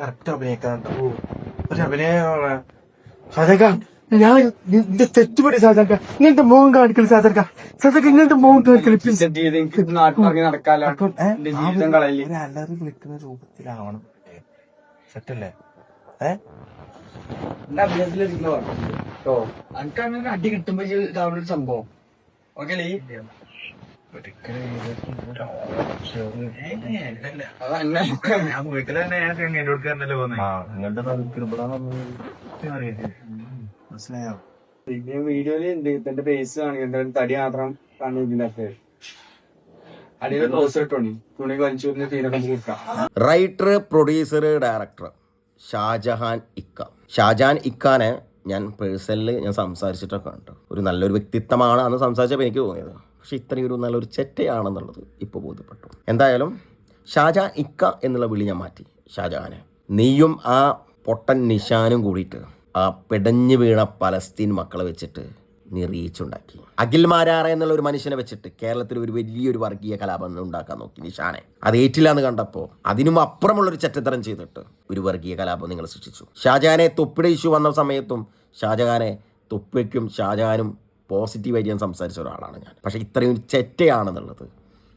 Correct അഭിനയിക്കാറുണ്ട്. ഒരു അഭിനയമാണ്? സാധക ഞാൻ നിന്റെ തെറ്റുപടി സാധക ഇങ്ങനത്തെ മോഹം കാണിക്കൽ സാധക സാധക ഇങ്ങനത്തെ മോഹം കാണിക്കൽ എല്ലാവരും വിളിക്കുന്ന രൂപത്തിലാവണം. സെറ്റല്ലേ? ഏഹ് എന്റെ അഭ്യാസത്തിലിരിക്കുന്ന കേട്ടോ എനിക്ക് അങ്ങനെ ഒരു അടി കിട്ടുമ്പോ ഇതാവുന്ന ഒരു സംഭവം. ഓക്കെ മനസ്സിലായോ? പിന്നെ വീഡിയോയിൽ ഉണ്ട് തന്റെ ബേസ് കാണിക്കുന്നുണ്ട് തടി മാത്രം കാണിക്കുന്നുണ്ട് അടിയിൽ ക്ലോസ് ഇട്ടോണി. തുണി വലിച്ചു വരുന്ന തീരെ കൊടുക്കാം റൈറ്റർ പ്രൊഡ്യൂസർ ഡയറക്ടർ ഷാജഹാൻ ഇക്ക. ഷാജഹാൻ ഇക്കാനെ ഞാൻ പേഴ്സണലി ഞാൻ സംസാരിച്ചിട്ടൊക്കെ ഉണ്ട് ഒരു നല്ലൊരു വ്യക്തിത്വമാണ് അന്ന് സംസാരിച്ചപ്പോൾ എനിക്ക് തോന്നിയത്. പക്ഷെ ഇത്രയും ഒരു നല്ലൊരു ചെറ്റയാണെന്നുള്ളത് ഇപ്പോൾ ബോധ്യപ്പെട്ടു. എന്തായാലും ഷാജഹാൻ ഇക്ക എന്നുള്ള വിളി ഞാൻ മാറ്റി ഷാജഹാനെ. നീയും ആ പൊട്ടൻ നിഷാനും കൂടിയിട്ട് ആ പിടഞ്ഞു വീണ പലസ്തീൻ മക്കളെ വെച്ചിട്ട് നീ റീച്ചുണ്ടാക്കി. അഖിൽ മാരാറ എന്നുള്ള ഒരു മനുഷ്യനെ വെച്ചിട്ട് കേരളത്തിൽ ഒരു വലിയൊരു വർഗീയ കലാപം ഉണ്ടാക്കാൻ നോക്കി നിഷാനെ അത് ഏറ്റില്ല എന്ന് കണ്ടപ്പോൾ അതിനും അപ്പുറമുള്ളൊരു ചെറ്റത്തരം ചെയ്തിട്ട് ഒരു വർഗീയ കലാപം നിങ്ങൾ സൃഷ്ടിച്ചു. ഷാജഹാനെ തൊപ്പിയുടെ ഇഷ്യൂ വന്ന സമയത്തും ഷാജഹാനെ തൊപ്പിക്കും ഷാജഹാനും പോസിറ്റീവായിട്ട് ഞാൻ സംസാരിച്ച ഒരാളാണ് ഞാൻ. പക്ഷേ ഇത്രയും ചെറ്റയാണെന്നുള്ളത്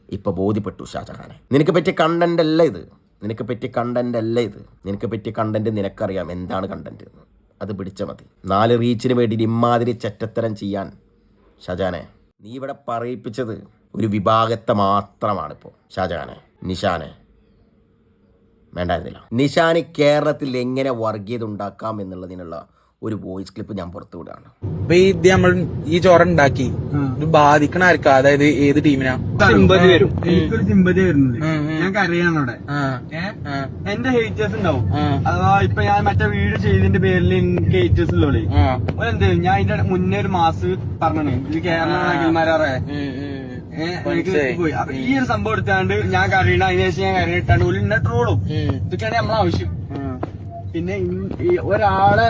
ഇപ്പോൾ ബോധ്യപ്പെട്ടു ഷാജഹാനെ. നിനക്ക് പറ്റിയ കണ്ടന്റ് അല്ല ഇത്. നിനക്ക് പറ്റിയ കണ്ടന്റ് അല്ല ഇത്. നിനക്ക് പറ്റിയ കണ്ടന്റ് നിനക്കറിയാം എന്താണ് കണ്ടന്റ് എന്ന്. അത് പിടിച്ച മതി. നാല് റീച്ചിന് വേണ്ടി ഇമ്മാതിരി ചെറ്റത്തരം ചെയ്യാൻ ഷാജാനെ നീ ഇവിടെ പറയിപ്പിച്ചത് ഒരു വിഭാഗത്തെ മാത്രമാണ് ഇപ്പോൾ ഷാജഹാനെ നിഷാനെ. വേണ്ടായിരുന്നില്ല. നിഷാന് കേരളത്തിൽ എങ്ങനെ വർഗീയത ഉണ്ടാക്കാം എന്നുള്ളതിനുള്ള ഒരു വോയിസ് ക്ലിപ്പ് ഞാൻ പുറത്തു വിടുകയാണ്. അപ്പൊ ഈ ഇത് നമ്മൾ ഈ ചോറ ഉണ്ടാക്കി ഇത് ബാധിക്കണ ആർക്കാ? അതായത് ഏത് ടീമിനാ സിമ്പതി വരും. എനിക്കൊരു സിമ്പതി വരുന്നത്. ഞാൻ കരയാണ് അവിടെ. എന്റെ ഹേറ്റേഴ്സ് ഉണ്ടാവും. അഥവാ ഇപ്പൊ ഞാൻ മറ്റേ വീട് ചെയ്തതിന്റെ പേരിൽ എനിക്ക് ഹേറ്റേഴ്സ് ഉള്ളൂ ആ. എന്ത് ഞാൻ ഇതിന്റെ മുന്നേ ഒരു മാസ് പറഞ്ഞു ഇത് കേരള ഈ ഒരു സംഭവം എടുത്താണ്ട് ഞാൻ കരയണ അതിനുശേഷം ഞാൻ കരയിട്ടാണ്ട് ഒരു ട്രോളും. ഇതൊക്കെയാണ് നമ്മളെ ആവശ്യം. പിന്നെ ഒരാളെ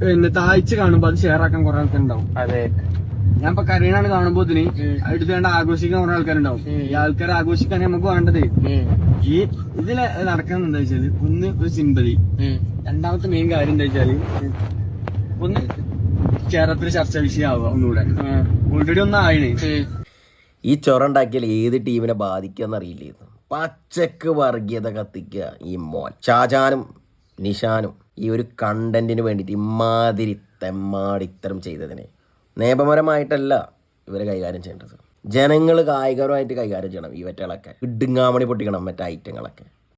പിന്നെ താഴ്ച കാണുമ്പോ അത് ഷെയർ ആക്കാൻ കുറെ ആൾക്കാരുണ്ടാവും. അതെ. ഞാൻ ഇപ്പൊ കരീണാണ് കാണുമ്പോ ഇതിന് അടുത്ത് വേണ്ട ആഘോഷിക്കാൻ കുറെ ആൾക്കാരുണ്ടാവും. ഈ ആൾക്കാരെ ആഘോഷിക്കാൻ നമുക്ക് വേണ്ടത് ഈ ഇതിൽ നടക്കുന്നത് എന്താ വെച്ചാൽ ഒന്ന് ഒരു സിമ്പതി. രണ്ടാമത്തെ മെയിൻ കാര്യം എന്താ വെച്ചാൽ ഒന്ന് കേരളത്തിൽ ചർച്ച വിഷയമാവുക ഒന്നുകൂടെ. ഓൾറെഡി ഒന്നായിണ്. ഈ ചൊറ ഏത് ടീമിനെ ബാധിക്കുമെന്ന് അറിയില്ലായിരുന്നു പച്ചക്ക് വർഗീയത കത്തിക്കുക ഈ മോൻ. ഷാജാനും നിഷാനും. ഈ ഒരു കണ്ടന്റിന് വേണ്ടിയിട്ട് ഇമാതിരി തെമ്മാടിത്തരം ചെയ്തതിനെ. നിയമപരമായിട്ടല്ല ഇവരെ കൈകാര്യം ചെയ്യേണ്ടത്. ജനങ്ങൾ കായികപരമായിട്ട് കൈകാര്യം ചെയ്യണം ഈ വെറ്റകളൊക്കെ. ഇടുങ്ങാമണി പൊട്ടിക്കണം മറ്റേ ഐറ്റങ്ങളൊക്കെ.